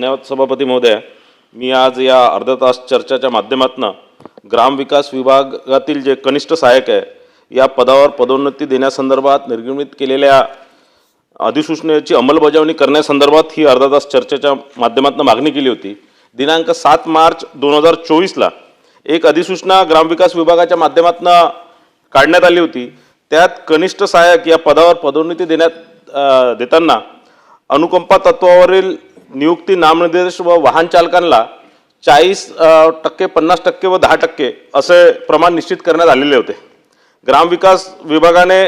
धन्यवाद सभापती महोदय. मी आज या अर्धा तास चर्चेच्या माध्यमातून ग्रामविकास विभागातील जे कनिष्ठ सहाय्यक आहे या पदावर पदोन्नती देण्यासंदर्भात निर्गमित केलेल्या अधिसूचनेची अंमलबजावणी करण्यासंदर्भात ही अर्धा तास चर्चेच्या माध्यमातून मागणी केली होती. दिनांक सात मार्च दोन हजार चोवीसला एक अधिसूचना ग्रामविकास विभागाच्या माध्यमातून काढण्यात आली होती. त्यात कनिष्ठ सहाय्यक या पदावर पदोन्नती देण्यात देताना अनुकंपा तत्वावरील नियुक्ती नामनिर्देश व वाहन चालकांना चाळीस टक्के पन्नास टक्के व दहा टक्के असे प्रमाण निश्चित करण्यात आलेले होते. ग्रामविकास विभागाने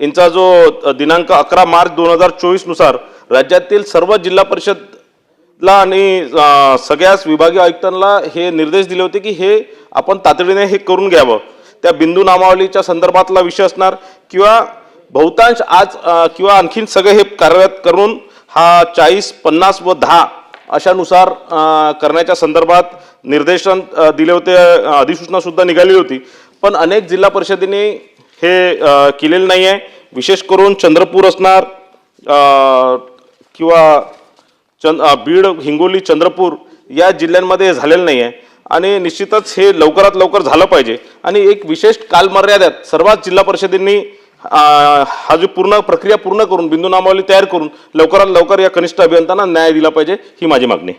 यांचा जो दिनांक अकरा मार्च दोन हजार चोवीसनुसार राज्यातील सर्व जिल्हा परिषदला आणि सगळ्याच विभागीय आयुक्तांना हे निर्देश दिले होते की हे आपण तातडीने हे करून घ्यावं. त्या बिंदू नामावलीच्या संदर्भातला विषय असणार किंवा बहुतांश आज किंवा आणखीन सगळे हे कार्यरत करून हा चाळीस पन्नास व दहा अशानुसार करण्याच्या संदर्भात निर्देशन दिले होते अधिसूचनासुद्धा निघाली होती. पण अनेक जिल्हा परिषदेने हे केलेलं नाही आहे विशेष करून चंद्रपूर असणार किंवा चंद बीड हिंगोली चंद्रपूर या जिल्ह्यांमध्ये झालेलं नाही आहे आणि निश्चितच हे लवकरात लवकर झालं पाहिजे. आणि एक विशेष कालमर्याद्यात सर्वात जिल्हा परिषदेंनी हा जी पूर्ण प्रक्रिया पूर्ण करून बिंदू नामावली तयार करून लवकरात लवकर या कनिष्ठ अभियंत्यांना न्याय दिला पाहिजे ही माझी मागणी